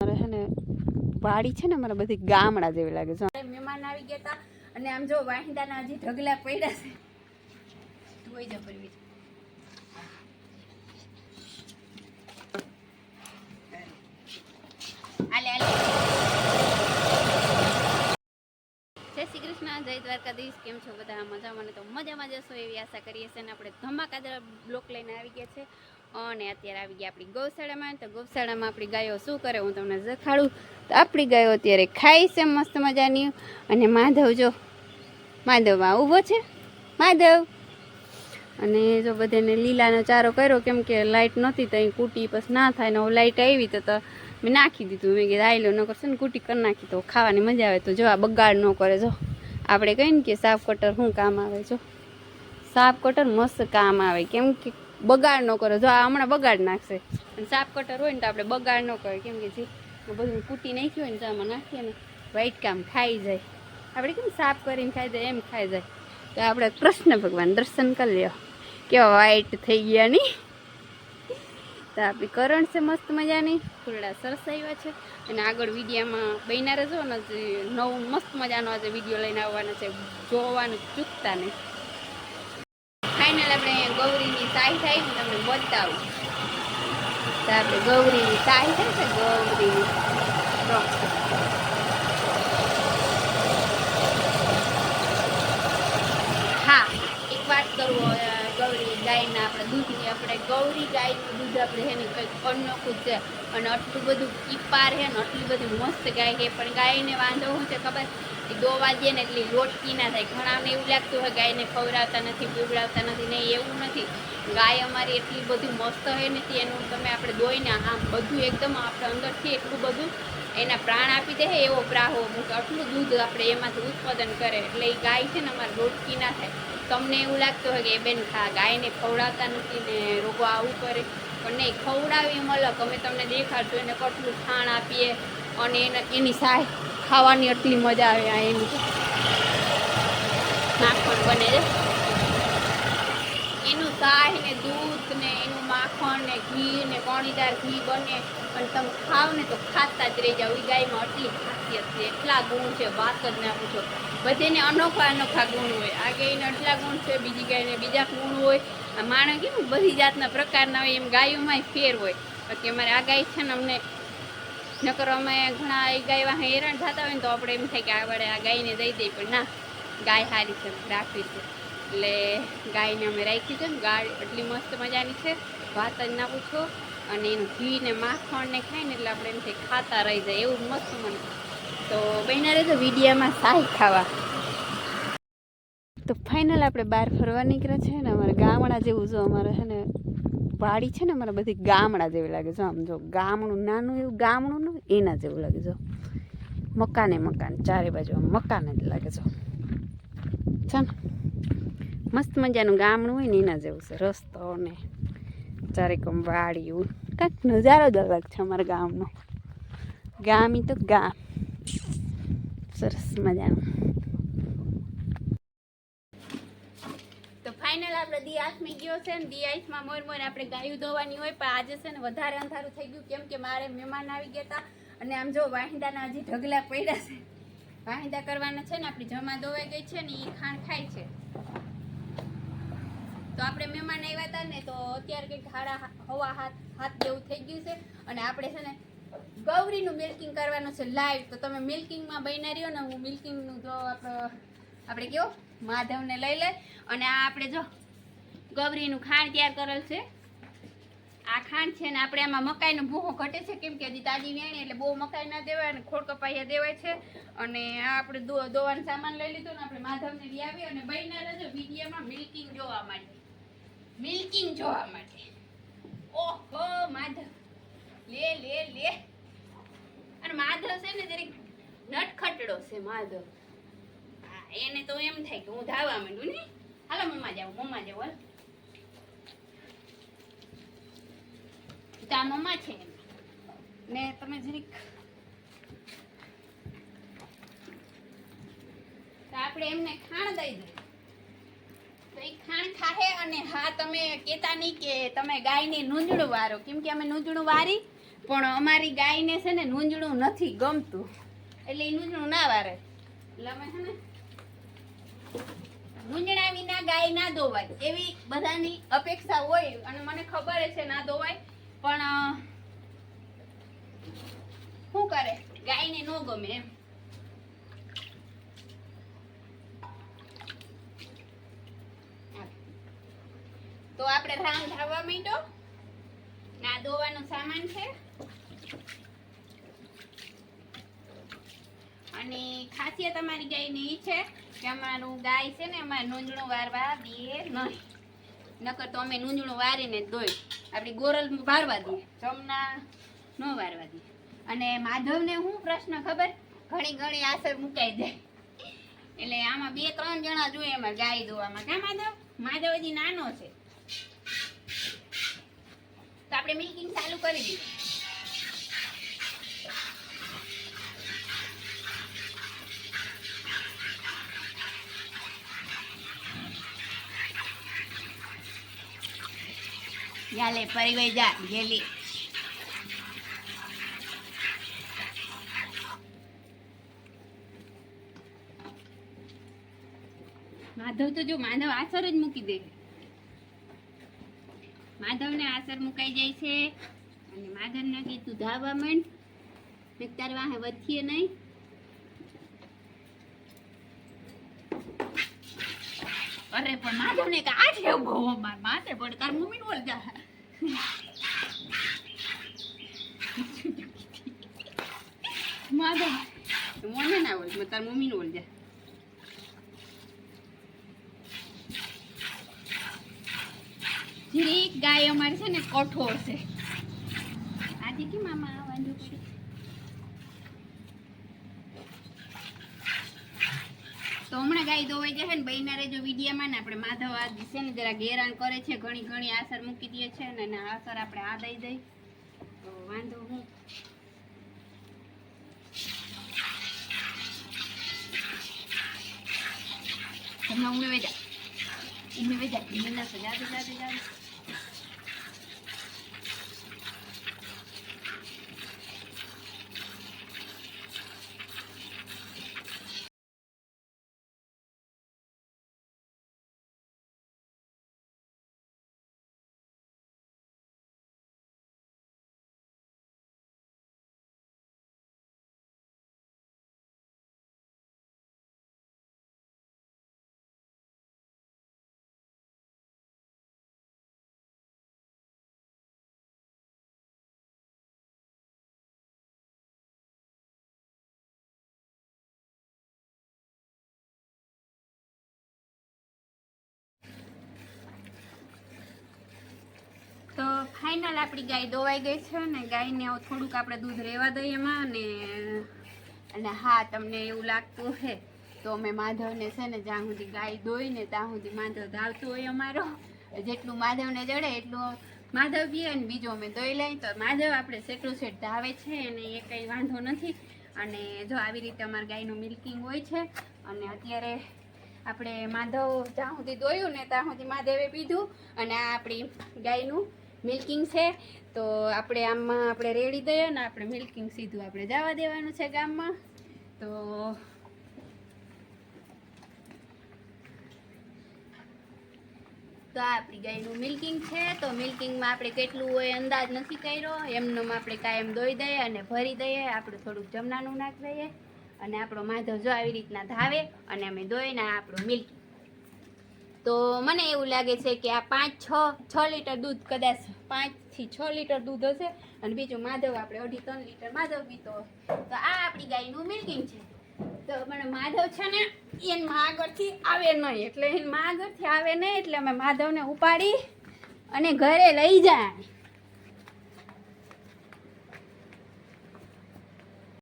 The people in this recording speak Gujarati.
છે ને વાડી છે ને મારે બધી ગામડા જેવી લાગે છે. મહેમાન આવી ગયા હતા અને આમ જો વાહિંદાના હજી ઢગલા પડ્યા છે. ધોઈ જા પરવી આલે આલે જય શ્રી કૃષ્ણ, જય દ્વારકાધીશ. કેમ છો બધા? મજામાં તો મજામાં જશો એવી આશા કરીએ છીએ. અને આપણે ધમાકાદાર બ્લોક લઈને આવી ગયા છે. અને અત્યારે આવી ગયા આપણી ગૌશાળામાં. તો ગૌશાળામાં આપણી ગાયો શું કરે હું તમને જખાડું તો આપણી ગાયો અત્યારે ખાય છે મસ્ત મજાની. અને માધવ જો માધવમાં ઊભો છે. માધવ! અને જો બધાને લીલાનો ચારો કર્યો, કેમ કે લાઇટ નહોતી તો અહીં કૂટી પછી ના થાય ને લાઇટ આવી તો મેં નાખી દીધું. મેં કીધું આયલો ન કરશે ને, કૂટી કરી નાખી તો ખાવાની મજા આવે. તો જો આ બગાડ ન કરે, જો. આપણે કહીએ ને કે સાફ કટર શું કામ આવે, જો. સાફ કટર મસ્ત કામ આવે. કેમ કે બગાડ ન કરો. જો આ હમણાં બગાડ નાખશે. અને સાપ કટર હોય ને તો આપણે બગાડ ન કરે. કેમ કે જે બધું કૂટી નાખ્યું હોય ને તો આમાં નાખીએ ને વાઈટ કામ ખાઈ જાય. આપણે કેમ સાફ કરીને ખાઈ જાય, એમ ખાઈ જાય. તો આપણે કૃષ્ણ ભગવાન દર્શન કરી લ્યો. કેવા વાઈટ થઈ ગયા ની. તો આપણી કરણ છે મસ્ત મજાની. ફૂલડા સરસ આવ્યા છે. અને આગળ વિડીયામાં બન્યા રહેજો ને નવું મસ્ત મજાનો આજે વીડિયો લઈને આવવાનો છે. જોવાનું ચૂકતા નહીં. ગૌરીની સાઈ થાય ને તમને બતાવું. આપણે ગૌરીની સાઈ થાય છે ગૌરીની હા, એક વાત કરું ગૌરી ગાયના આપણે દૂધની, આપણે ગૌરી ગાયનું દૂધ આપણે છે ને કંઈક અનોખું છે અને આટલું બધું ઈપાર છે ને આટલી બધી મસ્ત ગાય છે પણ ગાયને વાંધો શું છે ખબર? એ દોવા દે ને એટલી લોટકી ના થાય. ઘણાને એવું લાગતું હોય ગાયને ખવડાવતા નથી, પીવડાવતા નથી નહીં એવું નથી. ગાય અમારી એટલી બધી મસ્ત હોય નથી એનું તમે આપણે દોઈને આમ બધું એકદમ આપણે અંદરથી એટલું બધું એના પ્રાણ આપી દે એવો પ્રાહો મૂકે. આટલું દૂધ આપણે એમાંથી ઉત્પાદન કરે. એટલે એ ગાય છે ને અમારે રોટકી ના થાય. તમને એવું લાગતું હોય કે એ બેન ખા, ગાયને ખવડાવતા નથી ને રોગો આવું કરે. પણ નહીં ખવડાવી અલગ. અમે તમને દેખાડશું, એને કટલું ખાણ આપીએ અને એને એની સાય ખાવાની એટલી મજા આવે આ એની. માખણ બને છે. એનું સાય ને દૂધ ને એનું માખણ ને ઘી ને કોણીદાર ઘી બને. અને તમે ખાવ ને તો ખાતા જ રહી જાવ એ ગાયમાં આટલી ખાસિયત છે. એટલા ગુણ છે. વાત જ ના પૂછો. બધેને અનોખા અનોખા ગુણ હોય. આ ગાયને આટલા ગુણ છે, બીજી ગાયને બીજા ગુણ હોય. આ માણસ કેમ બધી જાતના પ્રકારના હોય. એમ ગાયોમાંય ફેર હોય. બાકી અમારે આ ગાય છે ને અમને નકર અમે ઘણા એ ગાય હેરાન થતા હોય ને તો આપણે એમ થાય કે આ વડે આ ગાયને દઈ દઈએ, પણ ના, ગાય સારી છે રાખવી છે. એટલે ગાયને અમે રાખી છે ને, ગાય એટલી મસ્ત મજાની છે. વાત જ ના પૂછો અને એનું ઘી ને માખણ ને ખાય ને એટલે આપણે એમ થાય ખાતા રહી જાય, એવું મસ્ત મને. તો બહેના રહે તો વિડીયામાં સાહી ખાવા. તો ફાઇનલ આપણે બહાર ફરવા નીકળ્યા છે ને, અમારે ગામડા જેવું જો અમારે છે ને વાડી છે ને મને બધી ગામડા જેવી લાગે છે. આમ જો ગામડું નાનું એવું ગામડું ને એના જેવું લાગે જો મકાને મકાન, ચારે બાજુ મકાન જ લાગે જો છે ને? મસ્ત મજાનું ગામડું હોય ને એના જેવું છે. રસ્તો ને ચારે કમ વાડીયું કાંઈક નજારો જ અલગ છે અમારા ગામનો. ગામી તો ગામ. સરસ મજાનું તો ફાઇનલ આપણે દી આઠમી ગયો છે ને દી આઠમાં મોર મોર આપણે ગાયું ધોવાની હોય, પણ આજે છે ને વધારે અંધારું થઈ ગયું, કેમ કે મારે મહેમાન આવી ગયા હતા અને આમ જો વાહિંદાના હજી ઢગલા પડ્યા છે. વાહિંદા કરવાના છે ને, આપણી જમા ધોવાઈ ગઈ છે ને એ ખાણ ખાય છે. તો આપણે મહેમાન આવ્યા હતા ને, તો અત્યારે કંઈક હાડા હવા હાથ હાથ જેવું થઈ ગયું છે. અને આપણે છે ને ગૌરીનું મિલ્કિંગ કરવાનું છે લાઈવ તો તમે મિલ્કિંગમાં બન્યા રહ્યો ને, હું મિલ્કિંગનું જો આપણે આપણે કયો? માધવને લઈ લે. અને આ આપણે જો ગૌરીનું ખાંડ તૈયાર કરેલ છે. આ ખાંડ છે ને આપણે આમાં મકાઈનો ભૂખો ઘટે છે. કેમ કે હજી તાજી વેણી એટલે બહુ મકાઈ ના દેવાય અને ખોડ કપાયા દેવાય છે. અને આ આપણે દોવાનો સામાન લઈ લીધો ને આપણે માધવને લઈ આવી અને બહેના રહેજો વિડીયામાં મિલ્કિંગ જોવા માટે મિલ્કિંગ જોવા માટે. ઓહો, માધવ. લે લે લે. અને માધવ છે ને જરીક નટખટડો છે, માધવ. એને તો એમ થાય કે હું ધાવા માંડું ને? હાલો મમ્મા જાવ મમ્મા જાવ હાલ. તો મમ્મા છે ને તમે જરીક આપણે એમને ખાણ દઈ દઈએ. ખાણ ખાહે અને હા, તમે કહેતા નહીં કે તમે ગાયને નૂંજણું વારો. કેમ કે અમે નૂંજણું વારી, પણ અમારી ગાયને છે ને નૂંજણું નથી ગમતું. એટલે એ નૂંજણું ના વારે. એટલે અમે છે ને મૂંઝણા વિના ગાય ના દોવાય એવી બધાની અપેક્ષા હોય અને મને ખબર છે ના દોવાય પણ શું કરે? ગાયને ન ગમે એમ. તો આપણે રામ ધાવવા માંડ્યો. ના દોવાનો સામાન છે. અને ખાસિયત અમારી ગાયની છે. કે અમારું ગાય છે ને અમારે નૂંજણું વારવા દે નહીં. નકર તો અમે નૂંજણું વારીને દોઈ. આપણી ગોરલ વારવા દઈએ. જમના ન વારવા દઈએ. અને માધવને શું પ્રશ્ન ખબર? ઘણી ઘણી આસર મુકાઈ જાય. એટલે આમાં બે ત્રણ જણા જોઈએ એમાં ગાય દોવામાં ક્યાં માધવ? માધવ હજી નાનો છે. તો આપણે મિલ્કિંગ ચાલુ કરી દીધું. યાલે પરિવઈ જા, ગેલી. માધવ તો જો માધવ આસર જ મૂકી દે. માધવને આસર મુકાઈ જાય છે અને માધવને કીધું ધાવા માંડ. મેં તાર વાહે વધીએ નહીં. અરે, પણ માધવને કે આઠ એવું ભવો માર માથે પડ તાર મમ્મી બોલ જા માધવ મને ના મેં તાર મમ્મી બોલ જા જીરીક ગાય અમારી છે ને કઠોર છે. આજે કે મામા આ વાંધો પડી તો હમણાં ગાય દોવાઈ જશે ને બહેના રેજો વિડીયામાં ને આપણે માધવ આ છે ને જરા ગેરાન કરે છે, ઘણી ઘણી આસર મૂકી દે છે ને એના આસર આપણે આ દઈ દઈ. તો વાંધો હું. તમને ઉમેવે વેજા ઉમે ના સજા દે જા. દે જા. દે. તો ફાઇનલ આપણી ગાય દોવાઈ ગઈ છે ને ગાયને થોડુંક આપણે દૂધ રહેવા દઈએ એમાં અને અને હા, તમને એવું લાગતું હે તો અમે માધવને છે ને જ્યાં સુધી ગાય દોઈ ને ત્યાં સુધી માધવ ધાવતું હોય અમારો. જેટલું માધવને જડે એટલું માધવ પીએ અને બીજો અમે દોઈ લઈએ તો માધવ આપણે સેટલું સેટ ધાવે છે અને એ કંઈ વાંધો નથી. અને જો આવી રીતે અમારા ગાયનું મિલ્કિંગ હોય છે અને અત્યારે આપણે માધવ જ્યાં સુધી દોયું ને ત્યાં સુધી માધવે પીધું. અને આ આપણી ગાયનું મિલ્કિંગ છે, તો આપણે આમાં આપણે રેડી દઈએ ને આપણે મિલ્કિંગ સીધું આપણે જવા દેવાનું છે ગામમાં. તો તો આપણી ગાયનું મિલ્કિંગ છે, તો મિલ્કિંગમાં આપણે કેટલું હોય અંદાજ નથી કર્યો. એમનો આપણે કાયમ દોઈ દઈએ અને ભરી દઈએ, આપણે થોડુંક જમનાનું નાખી દઈએ. અને આપણો માધવ જો આવી રીતના ધાવે અને અમે દોઈને આપણું મિલ્કિંગ તો મને એવું લાગે છે કે આ પાંચ, છ છ લીટર દૂધ કદાચ પાંચથી છ લીટર દૂધ હશે અને બીજું માધવ આપણે અઢી ત્રણ લીટર માધવ પીતો તો આ આપણી ગાયનું મિલ્કિંગ છે. તો મને માધવ છે ને એન આગળથી આવે નહીં, એટલે એન આગળથી આવે નહીં, એટલે અમે માધવને ઉપાડી અને ઘરે લઈ જાય.